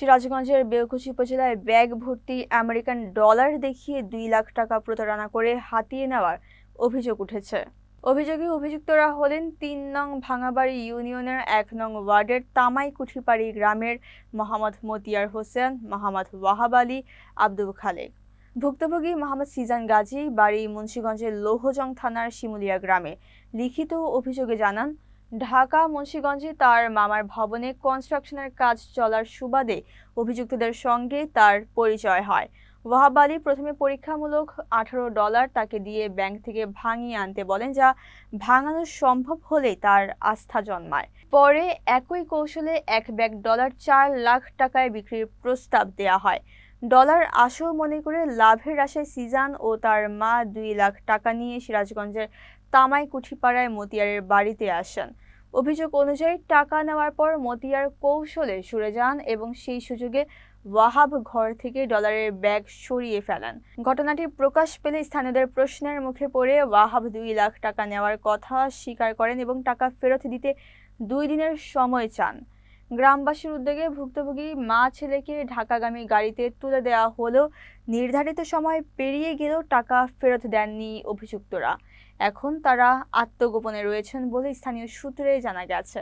সিরাজগঞ্জের বেলকুচি উপজেলায় ব্যাগ ভর্তি আমেরিকান ডলার দেখিয়ে দুই লাখ টাকা প্রতারণা করে হাতিয়ে নেওয়ার অভিযোগ উঠেছে। অভিযোগে অভিযুক্তরা হলেন তিন নং ভাঙাবাড়ি ইউনিয়নের এক নং ওয়ার্ডের তামাই কুঠিপাড়ি গ্রামের মোহাম্মদ মতিয়ার হোসেন, মোহাম্মদ ওয়াহাব আলী, আব্দুল খালেক। ভুক্তভোগী মোহাম্মদ সিজান গাজী বাড়ি মুন্সীগঞ্জের লৌহজং থানার শিমুলিয়া গ্রামে। লিখিত অভিযোগে জানান ঢাকা, মুন্সিগঞ্জে তার মামার ভবনে কনস্ট্রাকশনের কাজ চলার সুবাদে অভিযুক্তদের সঙ্গে তার পরিচয় হয়। ওয়াহাব আলী প্রথমে পরীক্ষামূলক আঠারো ডলার তাকে দিয়ে ব্যাংক থেকে ভাঙিয়ে আনতে বলেন, যা ভাঙানো সম্ভব হলে তার আস্থা জন্মায়। পরে একই কৌশলে এক ব্যাগ ডলার চার লাখ টাকায় বিক্রির প্রস্তাব দেয়া হয়। ডলার আসল মনে করে লাভের আশায় সিজান ও তার মা দুই লাখ টাকা নিয়ে সিরাজগঞ্জের তামাই কুঠিপাড়ায় মতিয়ারের বাড়িতে আসেন। অভিযোগ অনুযায়ী টাকা নেওয়ার পর মতিয়ার কৌশলে সরে যান এবং সেই সুযোগে ওয়াহাব ঘর থেকে ডলারের ব্যাগ সরিয়ে ফেলেন। ঘটনাটি প্রকাশ পেলে স্থানীয়দের প্রশ্নের মুখে পড়ে ওয়াহাব দুই লাখ টাকা নেওয়ার কথা স্বীকার করেন এবং টাকা ফেরত দিতে দুই দিনের সময় চান। গ্রামবাসীর উদ্যোগে ভুক্তভোগী মা ছেলেকে ঢাকাগামী গাড়িতে তুলে দেওয়া হলেও নির্ধারিত সময় পেরিয়ে গেলেও টাকা ফেরত দেননি অভিযুক্তরা। এখন তারা আত্মগোপনে রয়েছেন বলে স্থানীয় সূত্রে জানা গেছে।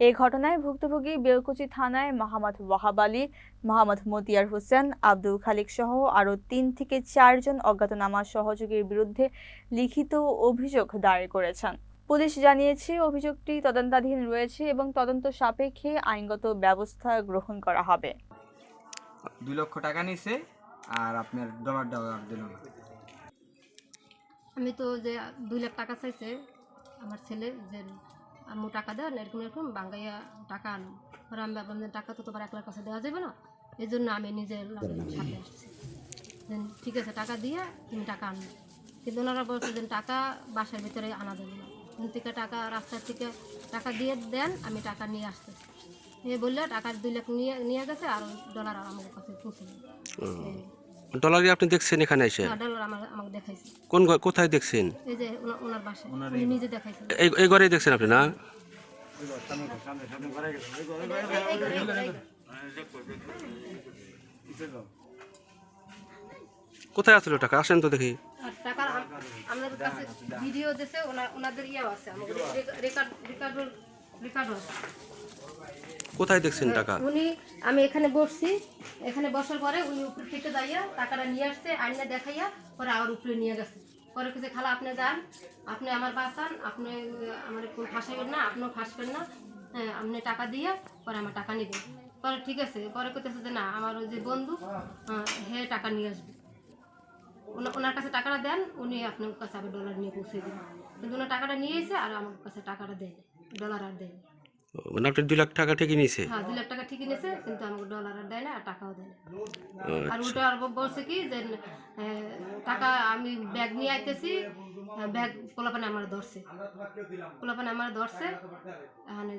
এই ঘটনায় ভুক্তভোগী বেলকুচি থানায় মোহাম্মদ ওয়াহাব আলী, মোহাম্মদ মতিয়ার হোসেন, আব্দুল খালিক সহ আরও তিন থেকে চারজন অজ্ঞাতনামা সহযোগীর বিরুদ্ধে লিখিত অভিযোগ দায়ের করেছেন। পুলিশ জানিয়েছে অভিযোগটি তদন্তাধীন রয়েছে এবং তদন্ত সাপেক্ষে আইনগত ব্যবস্থা গ্রহণ করা হবে। দুই লক্ষ টাকা নিছে আর আপনার ডলার ডলার দিল না। আমি তো যে দুই লাখ টাকা চাইছে আমার ছেলে যে আম্মু টাকা দেন এরকম এরকম বাঙ্গাইয়া টাকা আনো। পরে আমি ভাবলাম যে টাকা তো তোমার একলার কাছে দেওয়া যাবে না এই জন্য আমি নিজের সাথে আসছি। ঠিক আছে টাকা দিয়ে তুমি টাকা আনো। কিন্তু ওনারা বলছে যে টাকা বাসার ভিতরে আনা যাবে না। ওখান থেকে টাকা রাস্তার থেকে টাকা দিয়ে দেন আমি টাকা নিয়ে আসতেছি। এ বললে টাকা দুই লাখ নিয়ে নিয়ে গেছে আর ডলার আমার কাছে পৌঁছে ডলারই আপনি দেখছেন এখানে এসে? ডলার আমার আমাকে দেখাইছে। কোন কোথায় দেখছেন? এই যে ওনা- ওনার বাসায়। উনি নিজে দেখাইছে এই এই ঘরেই দেখছেন আপনি না? কোথায় আসলো টাকা? আসেন তো দেখি। আমাদের কাছে ভিডিও ওনা- ওনাদের ইয়েও আছে আমাদের রেকর্ড রেকর্ড রেকর্ড আছে কোথায় দেখছেন টাকা? উনি আমি এখানে বসছি এখানে বসার পরে উনি উপর থেকে দাঁড়িয়ে টাকাটা নিয়ে আসছে আইনে দেখাইয়া পরে আবার উপরে নিয়ে গেছে। পরে কিছু খালা আপনি যান আপনি আমার বাঁচান আপনি আমার কোন ফাঁসাইবেন না আপনিও ফাঁসবেন না হ্যাঁ আপনি টাকা দিয়ে পরে আমার টাকা নেবেন। পরে ঠিক আছে পরে করতেছে যে না আমার ওই যে বন্ধু আহ, হে টাকা নিয়ে আসবে। ওনার কাছে টাকাটা দেন উনি আপনার কাছে আবার ডলার নিয়ে পৌঁছে দেবেন কিন্তু ওনার টাকাটা নিয়ে এসে আর আমার কাছে টাকাটা দেন ডলার আর দেন মানে আপনি দুই লাখ টাকা ঠিকই নিয়েছে? হ্যাঁ দুই লাখ টাকা ঠিকই নিয়েছে কিন্তু আমাকে ডলার আর দেয় না আর টাকাও দেয় না আর আচ্ছা। আর বলছে কি যে টাকা আমি ব্যাগ নিয়ে আইতেছি ব্যাগ পোলাপানে আমার ধরছে। পোলাপানে আমার ধরছে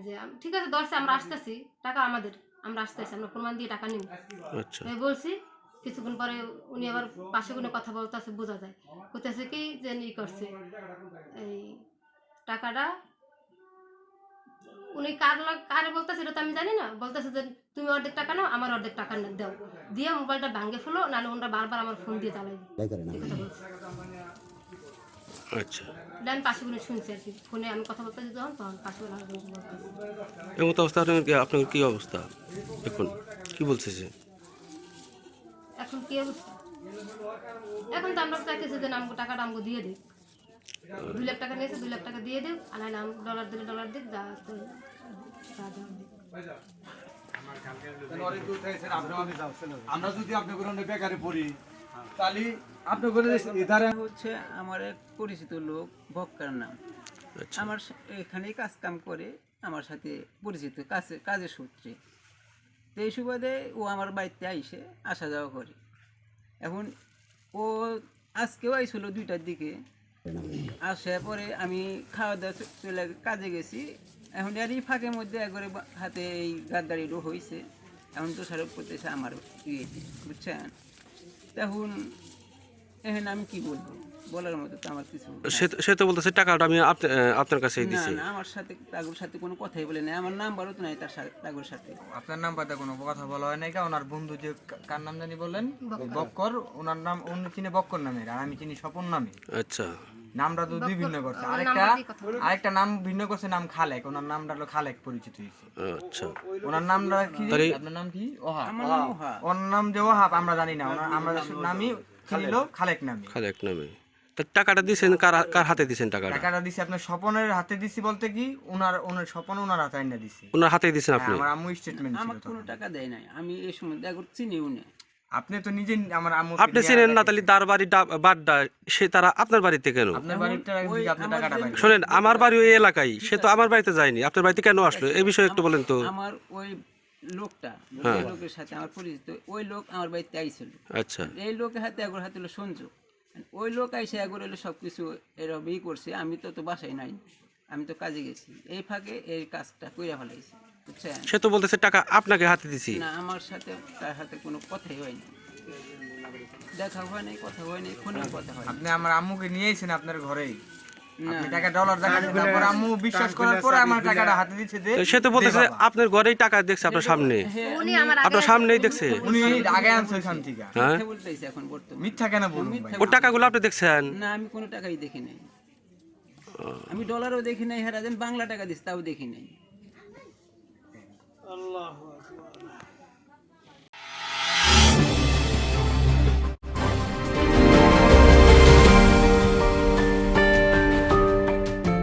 যে ঠিক আছে ধরছে আমরা আসতেছি টাকা আমাদের আমরা আসতেছি আমরা প্রমাণ দিয়ে টাকা নিব। আচ্ছা। বলছি কিছুক্ষণ পরে উনি আবার পাশে কোনো কথা বলতেছে বোঝা যায়। করতেছে কি যে ই করছে। এই টাকাটা উনি কার লাগ- কারে বলতেছে এটা তো আমি জানি না। বলতেছে যে তুমি অর্ধেক টাকা নাও আমার অর্ধেক টাকা না দাও। দিয়ে মোবাইলটা ভাঙে ফেলো নাহলে ওনারা বারবার আমার ফোন দিয়ে চালাই আচ্ছা। আমি পাশে শুনছি আর কি। ফোনে আমি কথা বলতেছি যখন তখন পাশে অবস্থা আপনার কি- অবস্থা? এখন কি বলছে কি অবস্থা? এখন তো আমরা চাইতেছি যে আমাকে টাকাটা আমাকে দিয়ে দিই দুই লাখ টাকা নিয়েছে দুই লাখ টাকা দিয়ে দিক আর আমি ডলার দিলে ডলার দিক যা তা। আমরা যদি আপনার কোনো বেকারে পড়ি তাহলে আপনার করে এধারে হচ্ছে আমার এক পরিচিত লোক ভক্কার নাম। আচ্ছা। আমার সা- এখানেই কাজ কাম করে আমার সাথে পরিচিত কাজে কাজের সূত্রে। তো এই সুবাদে ও আমার বাড়িতে আইসে আসা যাওয়া করে। এখন ও আজকেও আইছিল দুইটার দিকে। আসার পরে আমি খাওয়া দাওয়া চলে কাজে গেছি। এখন এরই ফাঁকের মধ্যে একবারে হাতে এই গাদ্দারিরও হয়েছে এখন তো সারপ করতেছে আমার ইয়ে বুঝছেন? তখন এখন আমি কি বলব? বলার মতো তো আমার কিছু সে তো- বলতেছে টাকাটা আমি আপনার কাছেই দিছি। না আমার সাথে তাগুর সাথে কোনো কথাই বলে নাই। আমার নাম্বারও তো নাই তার সাথে তাগুর সাথে। আপনার নাম্বারটা কোনো কথা বলা হয় নাই কা? ওনার বন্ধু যে কার নাম জানি বললেন? বক্কর। ওনার নাম উনি চিনে বক্কর নামে আর আমি চিনি স্বপন নামে। আচ্ছা। নামটা তো দুই ভিন্ন করছে। আরেকটা আরেকটা নাম ভিন্ন করছে নাম খালেক। ওনার নামটা হলো খালেক পরিচিত হয়েছে। আচ্ছা। ওনার নামটা কি আপনার নাম কি? ওহা। ওহা। ওনার নাম যে ওহাব আমরা জানি না। ওনার আমরা নামই ছিল খালেক। নামে খালে এক নামে। তা টাকাটা দিছেন কার কার হাতে দিছেন টাকাটা? টাকাটা দিছি আপনার স্বপনের হাতে দিছি বলতে কি ওনার ওনার স্বপন ওনার হাতে আইনা দিছি। ওনার হাতে দিছেন হ্যাঁ, আপনি আমার আম্মু স্টেটমেন্ট ছিল আমার তখন। কোনো টাকা দেয় নাই। আমি এই সময় তাগুর চিনিও না আপনি তো নিজে আমার আম্মু আপনি চিনেন না তাহলে তার বাড়ি ডা- বাড্ডা সে তারা আপনার বাড়িতে কেন? আপনার বাড়িটা ওই আপনি আমার টাকাটা যে- পাইলেন শোনেন আমার বাড়ি ওই এলাকায় সে তো আমার বাড়িতে যায়নি। আপনার বাড়িতে কেন আসলো? এই বিষয়ে একটু বলেন তো। আমার ওই লোকটা হ্যাঁ। ওই লোকের সাথে আমার পরিচিত ওই লোক আমার বাড়িতে আইছিল। আচ্ছা। এই লোকের হাতে একর হাতে হলো সংযোগ ওই লোক আইসে একবার এলো সব কিছু এরকম ই করছে। আমি তো তো বাসাই নাই আমি তো কাজে গেছি। এই ফাঁকে এই কাজটা কইরা ফেলাইছি বুঝছেন? সে তো বলতেছে টাকা আপনাকে হাতে দিছি। না আমার সাথে তার হাতে কোনো কথাই হয়নি। দেখা হয়নি নাই কথা হয়নি কোনো কথা হয় আপনি আমার আম্মুকে নিয়েছেন আপনার ঘরেই? না। আপনি টাকা ডলার দেখাচ্ছেন তারপর আম্মু বিশ্বাস করার আমার টাকাটা হাতে দিচ্ছে যে সে তো বলতেছে আপনার ঘরেই টাকা দেখছে আপনার সামনে। উনি আমার আগে আপনার সামনেই দেখছে। উনি আগে আনছে ওইখান থেকে। হ্যাঁ। টাকাগুলো আপনি দেখছেন? না আমি কোনো টাকাই দেখি নাই। আমি ডলারও দেখি নাই বাংলা টাকা দিস তাও দেখি নাই।